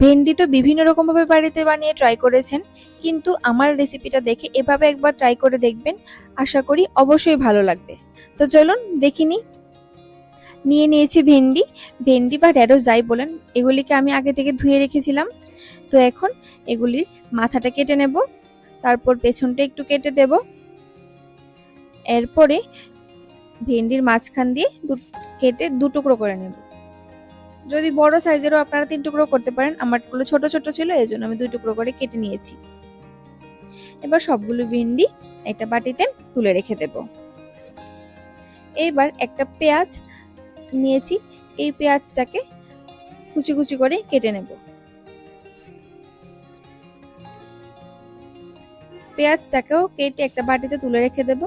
ভেন্ডি তো বিভিন্ন রকমভাবে বাড়িতে বানিয়ে ট্রাই করেছেন, কিন্তু আমার রেসিপিটা দেখে এভাবে একবার ট্রাই করে দেখবেন, আশা করি অবশ্যই ভালো লাগবে। তো চলুন দেখিনি নিয়ে নিয়েছি ভেন্ডি। ভেন্ডি বা ঢেঁড়স যাই বলেন, এগুলিকে আমি আগে থেকে ধুয়ে রেখেছিলাম। তো এখন এগুলির মাথাটা কেটে নেব, তারপর পেছনটা একটু কেটে দেব। এরপরে ভেন্ডির মাঝখান দিয়ে কেটে দু টুকরো করে নেব। যদি বড় সাইজেরও আপনারা তিন টুকরো করতে পারেন, আমারগুলো ছোট ছোট ছিল এই জন্য আমি দুই টুকরো করে কেটে নিয়েছি। এবার সবগুলো ভেন্ডি একটা বাটিতে তুলে রেখে দেব। এইবার একটা পেঁয়াজ নিয়েছি, এই পেঁয়াজটাকে কুচি কুচি করে কেটে নেব। পেঁয়াজটাকেও কেটে একটা বাটিতে তুলে রেখে দেব।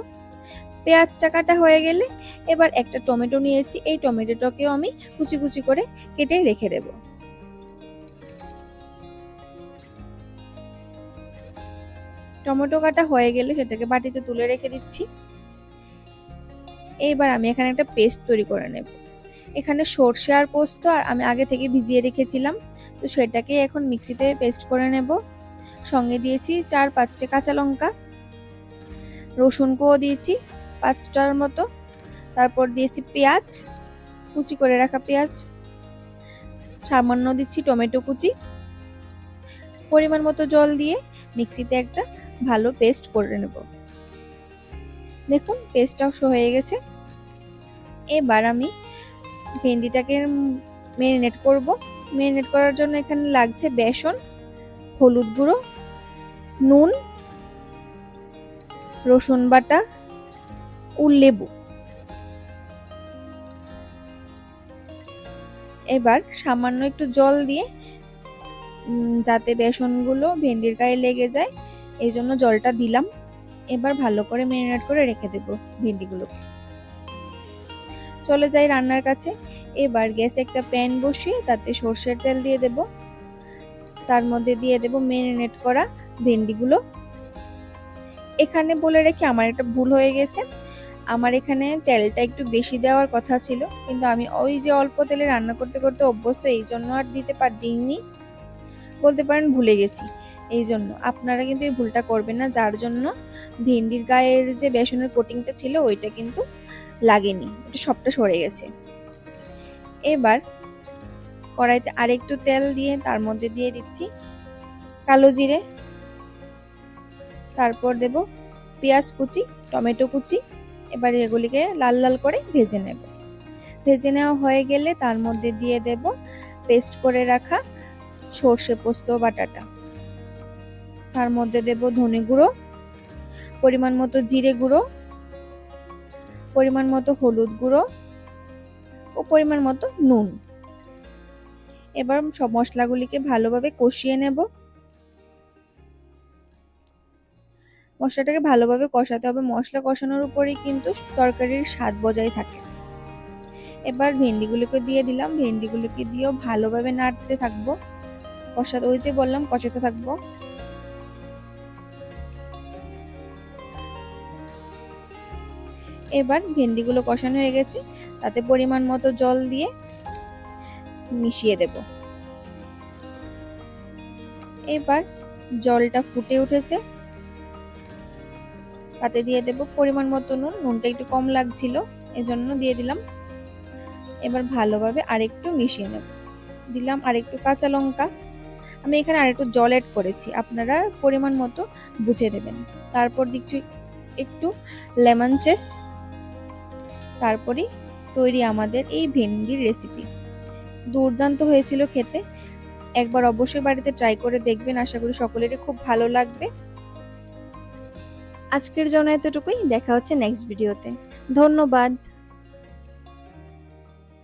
পেঁয়াজটা কাটা হয়ে গেলে এবার একটা টমেটো নিয়েছি। এই টমেটোটাকেও আমি কুচি কুচি করে কেটে রেখে দেব। টমেটো কাটা হয়ে গেলে সেটাকে বাটিতে তুলে রেখে দিচ্ছি। এইবার আমি এখানে একটা পেস্ট তৈরি করে নেব। এখানে সর্ষে আর পোস্ত আর আমি আগে থেকে ভিজিয়ে রেখেছিলাম। তো সেটাকে এখন মিক্সিতে পেস্ট করে নেব। সঙ্গে দিয়েছি চার পাঁচটা কাঁচা লঙ্কা। রসুন কোও দিয়েছি। পাঁচটার মতো। তারপর দিয়েছি পেঁয়াজ, কুচি করে রাখা পেঁয়াজ। সামান্য দিচ্ছি টমেটো কুচি। পরিমাণ মতো জল দিয়ে মিক্সিতে একটা ভালো পেস্ট করে নেব। দেখুন, পেস্টটাও শো হয়ে গেছে। এবার আমি ভেন্ডিটাকে মেরিনেট করব। মেরিনেট করার জন্য এখানে লাগছে বেসন, হলুদ গুঁড়ো, নুন, রসুন বাটা ও লেবু। এবার সামান্য একটু জল দিয়ে যাতে বেসনগুলো ভেন্ডির গায়ে লেগে যায়, এই জন্য জলটা দিলাম। এবার ভালো করে মেরিনেট করে রেখে দেব ভেন্ডিগুলোকে। চলে যাই রান্নার কাছে। এবার গ্যাসে একটা প্যান বসিয়ে তাতে সর্ষের তেল দিয়ে দেব। তার মধ্যে দিয়ে দেব মেরিনেট করা ভেন্ডিগুলো। এখানে বলে রেখে আমার একটা ভুল হয়ে গেছে। আমার এখানে তেলটা একটু বেশি দেওয়ার কথা ছিল, কিন্তু আমি ওই যে অল্প তেলে রান্না করতে করতে অভ্যস্ত, এই জন্য আর দিতে পার, দিইনি। বলতে পারেন ভুলে গেছি। এই জন্য আপনারা কিন্তু এই ভুলটা করবেন না, যার জন্য ভেন্ডির গায়ের যে বেসনের কোটিংটা ছিল, ওইটা কিন্তু লাগেনি ওটা সবটা সরে গেছে। এবার কড়াইতে আরেকটু তেল দিয়ে তার মধ্যে দিয়ে দিচ্ছি কালো জিরে, তারপর দেব পেঁয়াজ কুচি, টমেটো কুচি এবার এগুলিকে লাল লাল করে ভেজে নেব। ভেজে নেওয়া হয়ে গেলে তার মধ্যে দিয়ে দেব পেস্ট করে রাখা সর্ষে পোস্ত বাটাটা। তার মধ্যে দেব ধনে গুঁড়ো, পরিমাণ মতো জিরে গুঁড়ো, পরিমাণ মতো হলুদ গুঁড়ো ও পরিমাণ মতো নুন। এবার সব মশলাগুলিকে ভালোভাবে কষিয়ে নেব। মশলাটাকে ভালোভাবে কষাতে হবে। মশলা কষানোর উপরেই কিন্তু তরকারির স্বাদ বজায় থাকে। এবার ভেন্ডিগুলোকে দিয়ে দিলাম। ভেন্ডিগুলোকে দিয়েও ভালোভাবে নাড়তে থাকব। কষাতে ওই যে বললাম, কষাতে থাকব। এবার ভেন্ডিগুলো কষানো হয়ে গেছে। তাতে পরিমাণ মতো জল দিয়ে মিশিয়ে দেব। এবার জলটা ফুটে উঠেছে। তাতে দিয়ে দেব পরিমাণ মতো নুন, নুনটা একটু কম লাগছিল, এজন্য দিয়ে দিলাম। এবার ভালোভাবে আরেকটু মিশিয়ে নেব। দিলাম আরেকটু কাঁচা লঙ্কা। আমি এখানে আরেকটু জল অ্যাড করেছি, আপনারা পরিমাণ মতো বুঝে দেবেন। তারপর দিচ্ছি একটু লেমন চেস। তারপরে তৈরি আমাদের এই ভেন্ডির রেসিপি দুর্দান্ত হয়েছিল খেতে। একবার অবশ্যই বাড়িতে ট্রাই করে দেখবেন। আশা করি সকলেরই খুব ভালো লাগবে। আজকের জন্য এতটুকুই। দেখা হচ্ছে নেক্সট ভিডিওতে ধন্যবাদ।